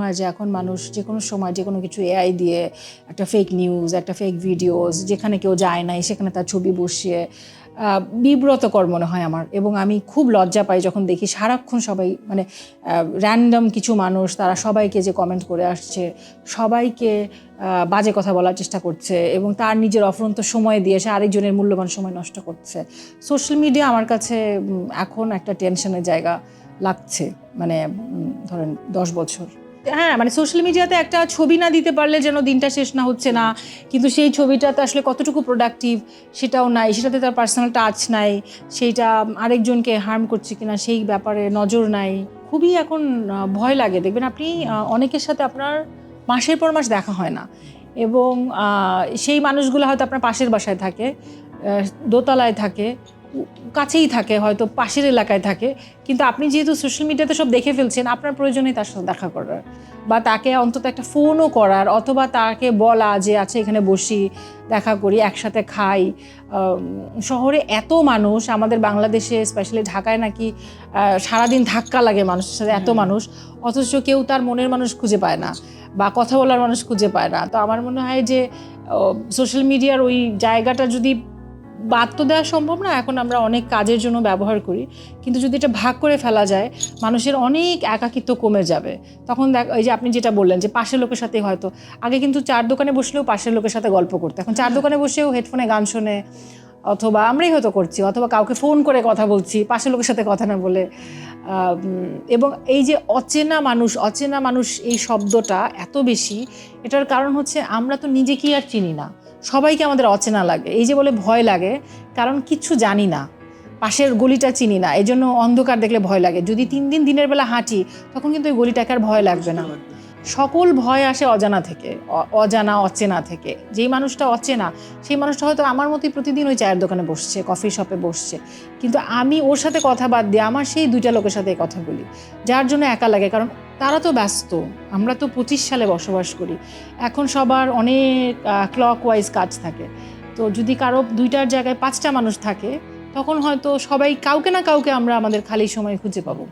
হয় যে এখন মানুষ যে কোনো সময় যে কোনো কিছু এআই দিয়ে একটা ফেক নিউজ একটা ফেক ভিডিওস যেখানে কেউ যায় নাই, সেখানে তার ছবি বসিয়ে বিব্রতকর মনে হয় আমার। এবং আমি খুব লজ্জা পাই যখন দেখি সারাক্ষণ সবাই মানে র্যান্ডম কিছু মানুষ তারা সবাইকে যে কমেন্ট করে আসছে, সবাইকে বাজে কথা বলার চেষ্টা করছে এবং তার নিজের অফরন্ত সময় দিয়ে সে আরেকজনের মূল্যবান সময় নষ্ট করছে। সোশ্যাল মিডিয়া আমার কাছে এখন একটা টেনশনের জায়গা লাগছে। মানে ধরেন দশ বছর। হ্যাঁ মানে সোশ্যাল মিডিয়াতে একটা ছবি না দিতে পারলে যেন দিনটা শেষ না হচ্ছে না। কিন্তু সেই ছবিটাতে আসলে কতটুকু প্রোডাক্টিভ সেটাও নাই, সেটাতে তার পার্সোনাল টাচ নাই, সেইটা আরেকজনকে হার্ম করছে কিনা সেই ব্যাপারে নজর নাই। খুবই এখন ভয় লাগে। দেখবেন আপনি অনেকের সাথে আপনার মাসের পর মাস দেখা হয় না। এবং সেই মানুষগুলো হয়তো আপনার পাশের বাসায় থাকে দোতলায় থাকে। কাছেই থাকে হয়তো পাশের এলাকায় থাকে। কিন্তু আপনি যেহেতু সোশ্যাল মিডিয়াতে সব দেখে ফেলছেন আপনার প্রয়োজনেই তার সাথে দেখা করার। বা তাকে অন্তত একটা ফোনও করার অথবা তাকে বলা যে আচ্ছা এখানে বসি দেখা করি একসাথে খাই। শহরে এত মানুষ আমাদের বাংলাদেশে স্পেশালি ঢাকায় নাকি সারাদিন ধাক্কা লাগে মানুষের সাথে এত মানুষ। অথচ কেউ তার মনের মানুষ খুঁজে পায় না বা কথা বলার মানুষ খুঁজে পায় না। তো আমার মনে হয় যে সোশ্যাল মিডিয়ার ওই জায়গাটা যদি বাদ তো দেওয়া সম্ভব না এখন আমরা অনেক কাজের জন্য ব্যবহার করি। কিন্তু যদি এটা ভাগ করে ফেলা যায় মানুষের অনেক একাকিত্ব কমে যাবে। তখন দেখ এই যে আপনি যেটা বললেন যে পাশের লোকের সাথে হয়তো আগে কিন্তু চার দোকানে বসলেও পাশের লোকের সাথে গল্প করতে। এখন চার দোকানে বসেও হেডফোনে গান শোনে অথবা আমরাই হয়তো করছি অথবা কাউকে ফোন করে কথা বলছি পাশের লোকের সাথে কথা না বলে। এবং এই যে অচেনা মানুষ অচেনা মানুষ এই শব্দটা এত বেশি এটার কারণ হচ্ছে আমরা তো নিজেকেই আর চিনি না। সবাইকে আমাদের অচেনা লাগে। এই যে বলে ভয় লাগে, কারণ কিচ্ছু জানি না। পাশের গলিটা চিনি না এই জন্য অন্ধকার দেখলে ভয় লাগে। যদি তিন দিন দিনের বেলা হাঁটি, তখন কিন্তু ওই গলিটাকে আর ভয় লাগবে না। সকল ভয় আসে অজানা থেকে অজানা, অচেনা থেকে। যেই মানুষটা অচেনা, সেই মানুষটা হয়তো আমার মতোই প্রতিদিন ওই চায়ের দোকানে বসছে, কফি শপে বসছে। কিন্তু আমি ওর সাথে কথা বাদ দিয়ে, আমার সেই দুইটা লোকের সাথে কথা বলি, যার জন্য একা লাগে। কারণ তারা তো ব্যস্ত। আমরা তো পঁচিশ সালে বসবাস করি। এখন সবার অনেক ক্লক ওয়াইজ কাজ থাকে। তো যদি কারও দুইটার জায়গায় পাঁচটা মানুষ থাকে, তখন হয়তো সবাই কাউকে না কাউকে আমরা আমাদের খালি সময় খুঁজে পাবো।